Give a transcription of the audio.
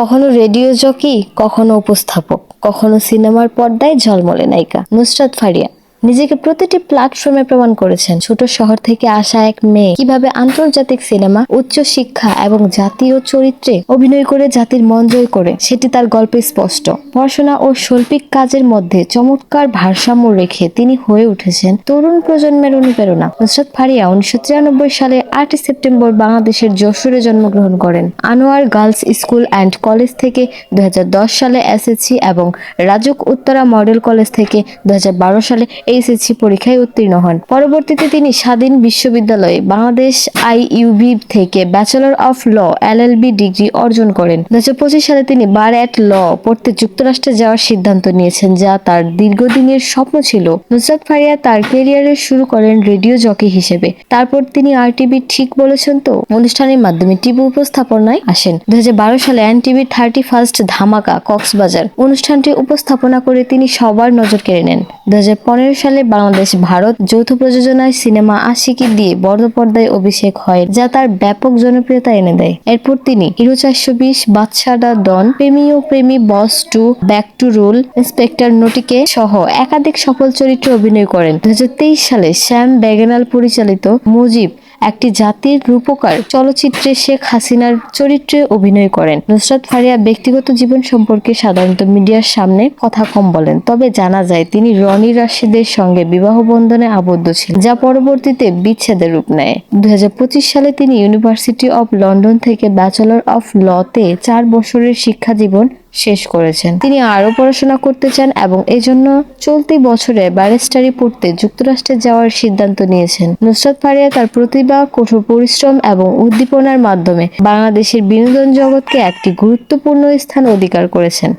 কখনো radio jockey কখনো উপস্থাপক কখনো সিনেমার পর্দায় ঝলমলে নায়িকা নুসরাত ফারিয়া। নিজেকে প্রতিটি প্ল্যাটফর্মে প্রমাণ করেছেন। ছোট শহর থেকে আসা এক মেয়ে কীভাবে আন্তর্জাতিক সিনেমা, উচ্চ শিক্ষা এবং জাতীয় চরিত্রে অভিনয় করে জাতির মন জয় করে, সেটি তার গল্পে স্পষ্ট। পড়াশোনা ও শৈল্পিক কাজের মধ্যে চমৎকার ভারসাম্য রেখে তিনি হয়ে উঠেছেন তরুণ প্রজন্মের অনুপ্রেরণা। নুসরাত ফারিয়া উনিশশো তিরানব্বই সালে আটই সেপ্টেম্বর বাংলাদেশের যশোরে জন্মগ্রহণ করেন। Anwar girls school and college থেকে দুই হাজার দশ সালে এসএসসি এবং রাজুক উত্তরা মডেল কলেজ থেকে দুই হাজার বারো সালে এইচএসসি পরীক্ষায় উত্তীর্ণ হন। পরবর্তীতে তিনি স্বাধীন বিশ্ববিদ্যালয়ে বাংলাদেশ আইইউবি থেকে bachelor of law LLB degree অর্জন করেন। দু হাজার পঁচিশ সালে তিনি বার অ্যাট ল পড়তে যুক্তরাষ্ট্রে যাওয়ার সিদ্ধান্ত নিয়েছেন, যা তার দীর্ঘদিনের স্বপ্ন ছিল। নুসরাত ফারিয়া তার ক্যারিয়ারের শুরু করেন রেডিও জকি হিসেবে। তারপর তিনি আরটিভি ঠিক বলেছেন তো? অনুষ্ঠানের মাধ্যমে টিভি উপস্থাপনায় আসেন। দুই হাজার বারো সালে এন টিভির থার্টি ফার্স্ট ধামাকা কক্সবাজার অনুষ্ঠানটি উপস্থাপনা করে তিনি সবার নজর কেড়ে নেন। দু হাজার পনেরো সালে বাংলাদেশ, ভারত যৌথ প্রযোজনায় সিনেমা আশিকি দিয়ে বড় পর্দায় অভিষেক হয়, যা তার ব্যাপক জনপ্রিয়তা এনে দেয়। এরপর তিনি হিরো চারশো বিশ বাদশাডা ডন প্রেমী ও Premi boss two, back to rule, inspector নোটিকে সহ একাধিক সফল চরিত্রে অভিনয় করেন। দুহাজার তেইশ সালে শ্যাম ব্যাগেনাল পরিচালিত মুজিব একটি জাতির রূপকার চলচ্চিত্রে শেখ হাসিনার চরিত্রে অভিনয় করেন। নুসরাত ফারিয়া ব্যক্তিগত জীবন সম্পর্কে সাধারণত মিডিয়ার সামনে কথা কম বলেন, তবে জানা যায় তিনি রনি রাশিদের সঙ্গে বিবাহ বন্ধনে আবদ্ধ ছিলেন, যা পরবর্তীতে বিচ্ছেদের রূপ নেয়। দুই হাজার পঁচিশ সালে তিনি ইউনিভার্সিটি অব লন্ডন থেকে ব্যাচেলর অফ লতে চার বছরের শিক্ষা জীবন শেষ করেছেন। তিনি আরও পড়াশোনা করতে চান এবং এজন্য চলতি বছরে ব্যারিস্টারি পড়তে যুক্তরাষ্ট্রে যাওয়ার সিদ্ধান্ত নিয়েছেন। নুসরাত ফারিয়া তার প্রতিভা, কঠোর পরিশ্রম এবং উদ্দীপনার মাধ্যমে বাংলাদেশের বিনোদন জগৎকে একটি গুরুত্বপূর্ণ স্থান অধিকার করেছেন।